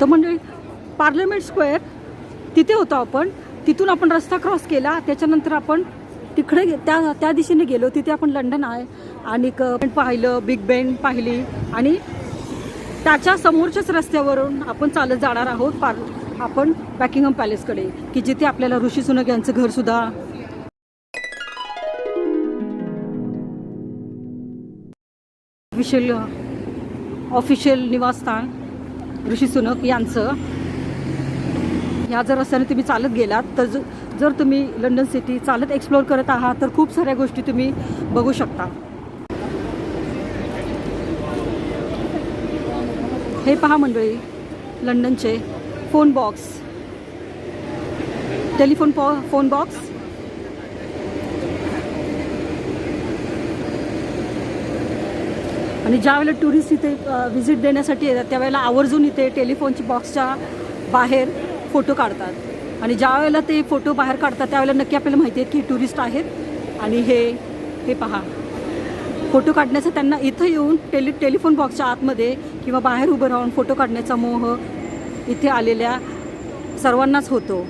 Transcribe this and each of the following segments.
तर म्हणजे parliament square तिथे होतो आपण. तिथून आपण रस्ता क्रॉस केला त्याच्यानंतर आपण तिकडे गे- त्या त्या दिशेने गेलो. तिथे आपण लंडन आहे आणि पाहिलं बिग बेन पाहिली आणि त्याच्या समोरच्याच रस्त्यावरून आपण चालत जाणार आहोत पार आपण बॅकिंगम पॅलेसकडे की जिथे आपल्याला ऋषी सुनक यांचं घरसुद्धा ऑफिशियल ऑफिशियल निवासस्थान. ऋषी सुनक यांचं. ह्या जर रस्त्याने तुम्ही चालत गेलात तर ज- जर तुम्ही लंडन सिटी चालत एक्सप्लोअर करत आहात तर खूप साऱ्या गोष्टी तुम्ही बघू शकता. हे पहा मंडळी लंडनचे फोन बॉक्स टेलिफोन पॉ फोन बॉक्स आणि ज्यावेळेला टुरिस्ट इथे व्हिजिट देण्यासाठी येतात त्यावेळेला आवर्जून इथे टेलिफोनची बॉक्सच्या बाहेर फोटो काढतात. आणि ज्यावेळेला ते फोटो बाहेर काढतात त्यावेळेला नक्की आपल्याला माहिती आहे की टुरिस्ट आहेत. आणि हे हे पहा. फोटो काढण्याचा त्यांना इथं येऊन टेलि टेलिफोन बॉक्सच्या आतमध्ये किंवा बाहेर उभं राहून फोटो काढण्याचा मोह इथे आलेल्या सर्वांनाच होतो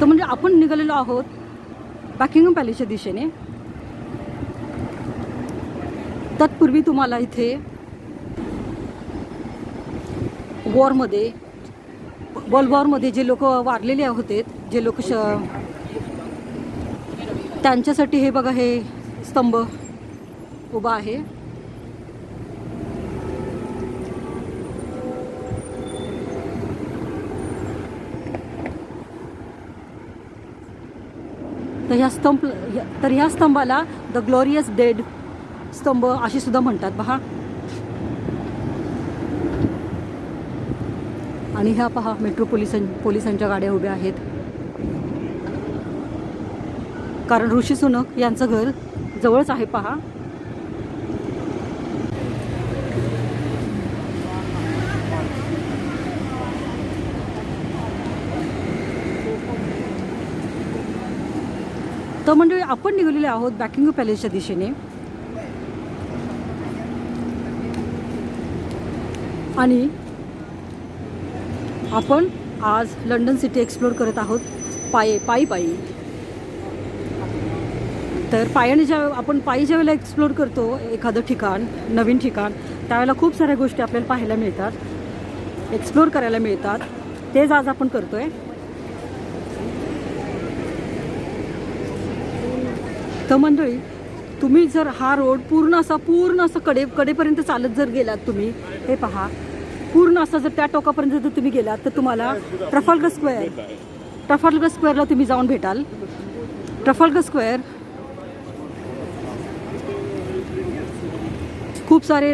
तर म्हणजे आपण निघालेलो आहोत बॅकिंगम पॅलेसच्या दिशेने. तत्पूर्वी तुम्हाला इथे वॉरमध्ये वर्ल्ड वॉरमध्ये जे लोक वारलेले होते जे लोक श त्यांच्यासाठी हे बघा हे स्तंभ उभा आहे. तर ह्या स्तंभ तर ह्या स्तंभाला द ग्लोरियस डेड स्तंभ अशी सुद्धा म्हणतात पहा आणि ह्या पहा मेट्रो पोलिसां पोलिसांच्या गाड्या उभ्या आहेत. कारण ऋषी सुनक यांचं घर जवळच आहे पहा. तर मंडळी आपण निघालेले आहोत बॅकिंग पॅलेसच्या दिशेने. आणि आपण आज लंडन सिटी एक्सप्लोर करत आहोत पायी पायी पायी. तर पायाने ज्या आपण पायी ज्या वेळेला एक्सप्लोर करतो एखादं ठिकाण नवीन ठिकाण त्यावेळेला खूप साऱ्या गोष्टी आपल्याला पाहायला मिळतात एक्सप्लोर करायला मिळतात. तेच आज आपण करतो आहे तर मंडळी तुम्ही जर हा रोड पूर्ण असा पूर्ण असं कडे कडेपर्यंत चालत जर गेलात तुम्ही हे पहा पूर्ण असं जर त्या टोकापर्यंत जर तुम्ही गेलात तर तुम्हाला ट्रफाल्गर स्क्वेअर ट्रफाल्गर स्क्वेअरला तुम्ही जाऊन भेटाल. ट्रफाल्गर स्क्वेअर खूप सारे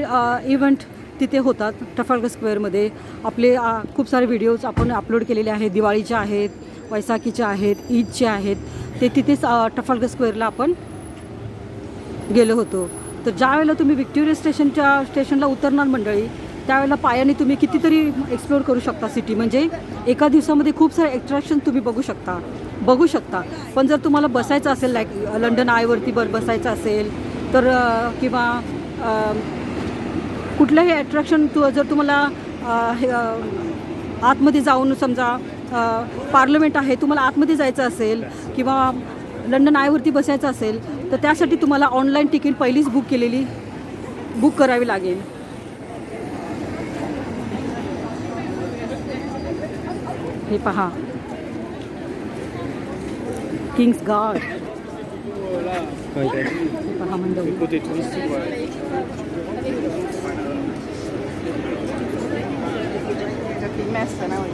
इव्हेंट तिथे होतात ट्रफाल्गर स्क्वेअरमध्ये. आपले खूप सारे व्हिडिओज आपण अपलोड केलेले आहेत. दिवाळीचे आहेत वैसाखीचे आहेत ईदचे आहेत. ते तिथेच अ, स्क्वेअरला आपण गेलो होतो. तर ज्यावेळेला तुम्ही विक्टोरिया स्टेशनच्या स्टेशनला उतरणार मंडळी त्यावेळेला पायाने तुम्ही कितीतरी एक्सप्लोअर करू शकता सिटी. म्हणजे एका दिवसामध्ये खूप सारे अट्रॅक्शन तुम्ही बघू शकता. बघू शकता. पण जर तुम्हाला बसायचं असेल लाईक लंडन आयवरती बर बसायचं असेल तर किंवा कुठलंही अट्रॅक्शन तू जर तुम्हाला हे, आतमध्ये जाऊन समजा पार्लमेंट आहे तुम्हाला आतमध्ये जायचं असेल किंवा लंडन आयवरती बसायचं असेल तर त्यासाठी तुम्हाला ऑनलाईन तिकीट पहिलीच बुक केलेली बुक करावी लागेल. हे पहा. किंग्स गार्ड पहा मंडळी. mess and I would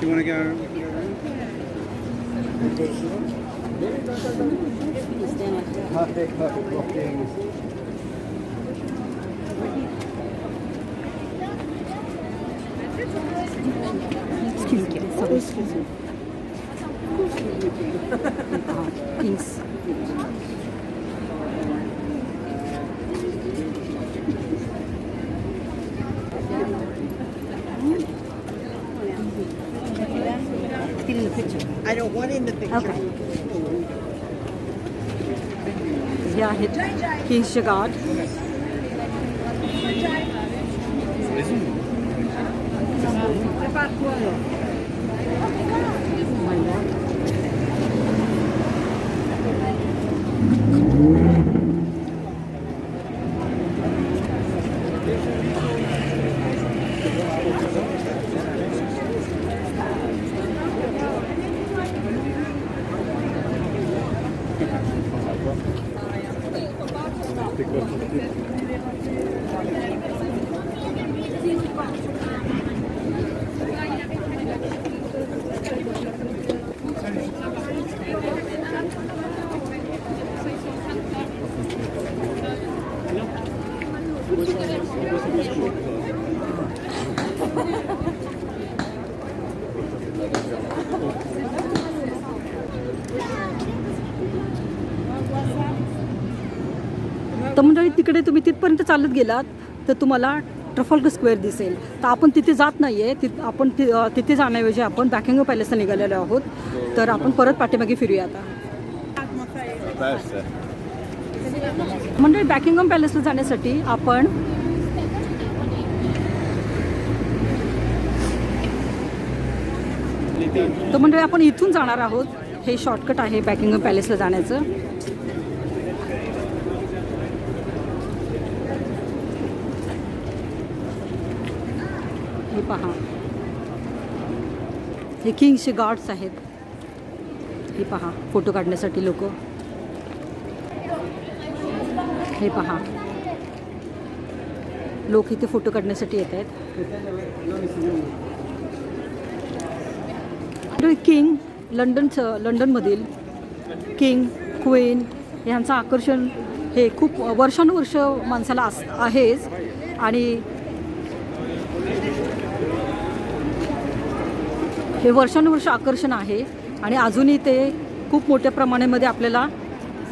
Do you want to go? Perfect, perfect. Excuse me. Sorry. Excuse me. Peace. I don't want in the picture. Okay. Yeah, he, King तिकडे तुम्ही तिथपर्यंत चालत गेलात तर तुम्हाला ट्रफॉल्गर स्क्वेअर दिसेल. तर आपण तिथे जात नाही आहे तिथ आपण ति तिथे जाण्याऐवजी आपण बॅकिंग पॅलेसला निघालेलो आहोत. तर आपण परत पाठीमागे फिरूया आता. म्हणजे बॅकिंगम पॅलेसला जाण्यासाठी आपण तर म्हणजे आपण इथून जाणार आहोत. हे शॉर्टकट आहे बॅकिंगम पॅलेसला जाण्याचं. पहा. हे किंगचे गॉड्स आहेत. हे पहा फोटो काढण्यासाठी लोक. हे पहा. लोक इथे फोटो काढण्यासाठी येत आहेत. किंग लंडनचं लंडनमधील किंग क्वीन यांचं आकर्षण हे खूप वर्षानुवर्ष माणसाला अस आहेच. आणि हे वर्षानुवर्ष आकर्षण आहे आणि अजूनही ते खूप मोठ्या प्रमाणामध्ये आपल्याला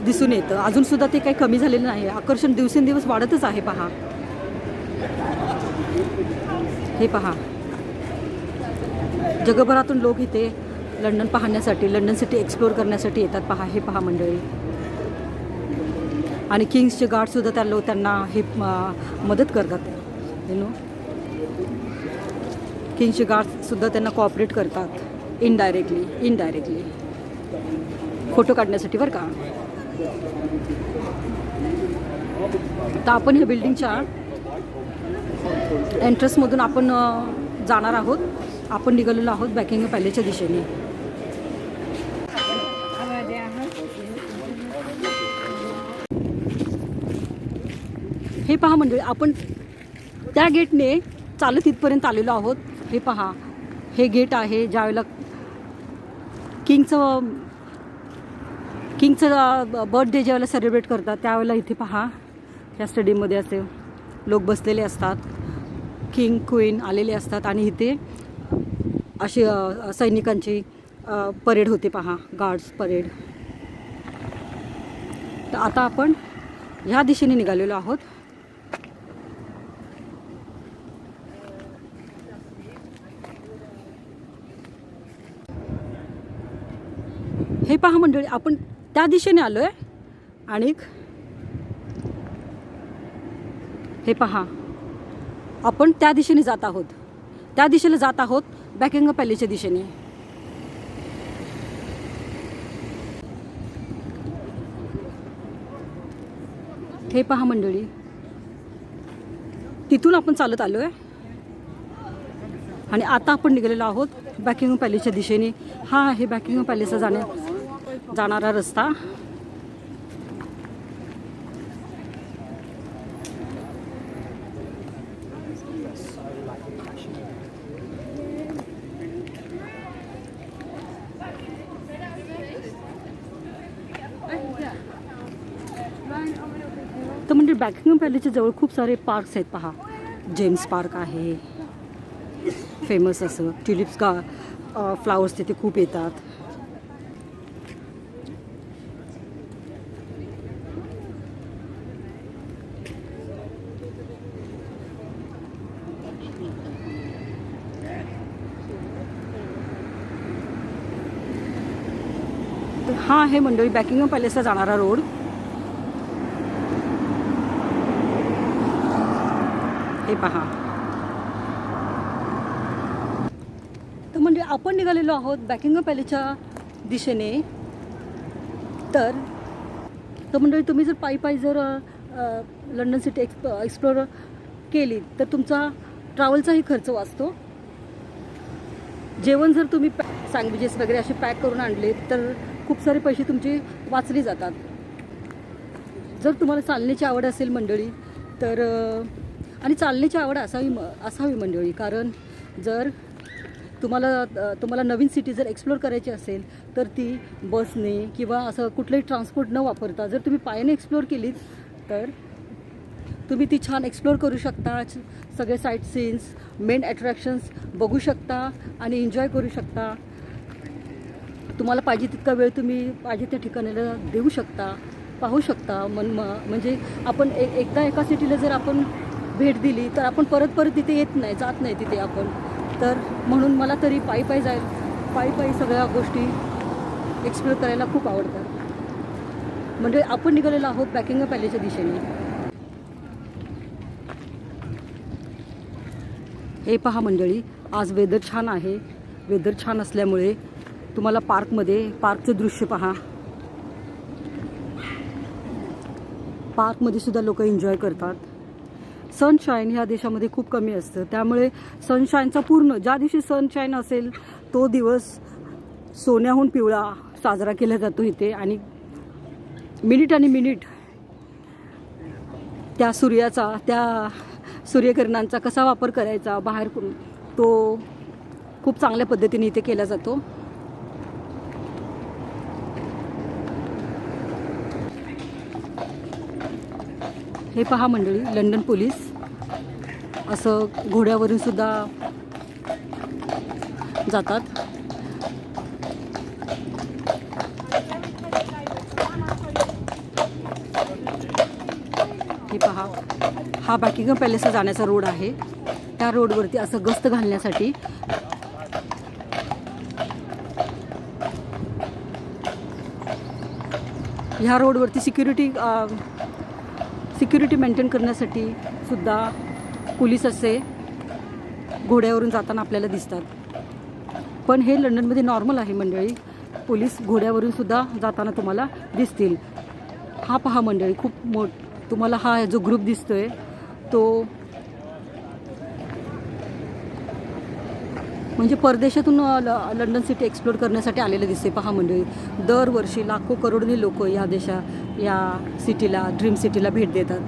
दिसून येतं. अजूनसुद्धा ते काही कमी झालेलं नाही. आकर्षण दिवसेंदिवस वाढतच आहे पहा. हे पहा. जगभरातून लोक इथे लंडन पाहण्यासाठी लंडन सिटी एक्सप्लोअर करण्यासाठी येतात पहा. हे पहा मंडळी. आणि किंग्सचे गार्डसुद्धा त्या लो त्यांना हे मदत करतात. You know? किंगशी गार्डसुद्धा त्यांना कॉपरेट करतात इनडायरेक्टली इनडायरेक्टली फोटो काढण्यासाठी बरं का? तर आपण ह्या बिल्डिंगच्या एंट्रन्समधून आपण जाणार आहोत. आपण निघालेलो आहोत बॅकिंग पॅलेसच्या दिशेने. हे पहा मंडळी आपण त्या गेटने चालत इथपर्यंत आलेलो आहोत. हे पहा हे गेट आहे ज्यावेळेला किंगचं किंगचं बर्थडे ज्यावेळेला सेलिब्रेट करतात त्यावेळेला इथे पहा या स्टेडियममध्ये असे लोक बसलेले असतात. किंग क्वीन आलेले असतात आणि इथे अशी सैनिकांची परेड होते पहा गार्ड्स परेड. तर आता आपण ह्या दिशेने निघालेलो आहोत. पहा मंडळी आपण त्या दिशेने आलो आहे आणि हे पहा आपण त्या दिशेने जात आहोत. त्या दिशेला जात आहोत बॅकिंग पॅलेसच्या दिशेने. हे पहा मंडळी तिथून आपण चालत आलो आहे आणि आता आपण निघालेलो आहोत बॅकिंग पॅलेसच्या दिशेने. हा आहे बॅकिंग पॅलेसला जाण्या जाणारा रस्ता. तर म्हणजे बॅकिंग पॅलेसच्या जवळ खूप सारे पार्क्स आहेत पहा. जेम्स पार्क आहे. फेमस असं. ट्युलिप्स का फ्लावर्स तिथे खूप येतात. हा आहे मंडळी बॅकिंगम पॅलेसला जाणारा रोड. हे पहा. तर म्हणजे आपण निघालेलो आहोत बॅकिंगम पॅलेसच्या दिशेने. तर तर मंडळी तुम्ही जर पायी पायी जर लंडन सिटी एक्सप एक्सप्लोर केली तर तुमचा ट्रॅव्हलचाही खर्च वाचतो. जेवण जर तुम्ही पॅ सँडविचेस वगैरे असे पॅक करून आणले तर खूप सारे पैसे तुमचे वाचले जातात. जर तुम्हाला चालण्याची आवड असेल मंडळी तर आणि चालण्याची आवड असावी म असावी मंडळी कारण जर तुम्हाला तुम्हाला नवीन सिटी जर एक्सप्लोर करायची असेल तर ती बसने किंवा असं कुठलंही ट्रान्सपोर्ट न वापरता जर तुम्ही पायाने एक्सप्लोर केलीत तर तुम्ही ती छान एक्सप्लोर करू शकता. सगळे साईट सीन्स मेन अट्रॅक्शन्स बघू शकता आणि एन्जॉय करू शकता. तुम्हाला पाहिजे तितका वेळ तुम्ही पाहिजे त्या ठिकाणाला देऊ शकता पाहू शकता. मन म- म्हणजे आपण एक एकदा एका सिटीला जर आपण भेट दिली तर आपण परत परत तिथे येत नाही जात नाही तिथे आपण. तर म्हणून मला तरी पायी पायी जाईल पायी पायी सगळ्या गोष्टी एक्सप्लोर करायला खूप आवडतात. म्हणजे आपण निघालेलो आहोत पॅकिंग पॅलेसच्या दिशेने. हे पहा मंडळी आज वेदर छान आहे. वेदर छान असल्यामुळे तुम्हाला पार्कमध्ये पार्कचं दृश्य पहा. पार्कमध्ये सुद्धा लोक एन्जॉय करतात. सनशाईन ह्या देशामध्ये खूप कमी असतं. त्यामुळे सनशाईनचा पूर्ण ज्या दिवशी सनशाईन असेल तो दिवस सोन्याहून पिवळा साजरा केला जातो इथे. आणि मिनिट आणि मिनिट त्या सूर्याचा त्या सूर्यकिरणांचा कसा वापर करायचा बाहेर तो खूप चांगल्या पद्धतीने इथे केला जातो. हे पहा मंडळी लंडन पोलीस. असं घोड्यावरून सुद्धा जातात. हे पहा हा बॅकिंगम पॅलेसला जाण्याचा रोड आहे. त्या रोडवरती असं गस्त घालण्यासाठी ह्या रोडवरती सिक्युरिटी सिक्युरिटी मेंटेन करण्यासाठी सुद्धा पोलीस असे घोड्यावरून जाताना आपल्याला दिसतात. पण हे लंडनमध्ये नॉर्मल आहे मंडळी. पोलीस घोड्यावरून सुद्धा जाताना तुम्हाला दिसतील. हा पहा मंडळी खूप मोठ तुम्हाला हा जो ग्रुप दिसतोय तो म्हणजे परदेशातून ल- लंडन सिटी एक्सप्लोर करण्यासाठी आलेले दिसते. पहा मंडळी दरवर्षी लाखो करोडनी लोक या देशा या सिटीला ड्रीम सिटीला भेट देतात.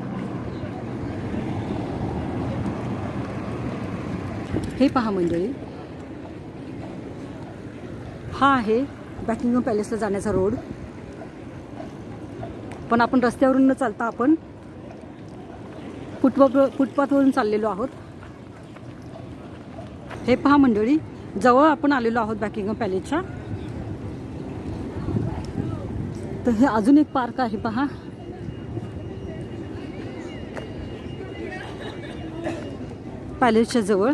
हे पहा मंडळी. हा आहे बॅकिंगम पॅलेसला जाण्याचा रोड. पण आपण रस्त्यावरून न चालता आपण फुटपा फुटपाथवरून चाललेलो आहोत. हे पहा मंडळी जवळ आपण आलेलो आहोत बॅकिंगम पॅलेसच्या तर हे अजून एक पार्क आहे पहा. पॅलेसच्या जवळ.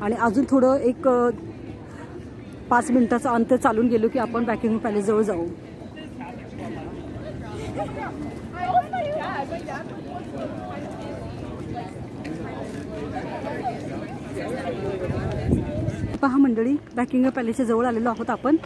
आणि अजून थोडं एक पाच मिनिटाचं अंतर चालून गेलो की आपण बॅकिंग पॅलेस जवळ जाऊ पहा मंडळी बॅकिंग पॅलेसच्या जवळ आलेलो आहोत आपण.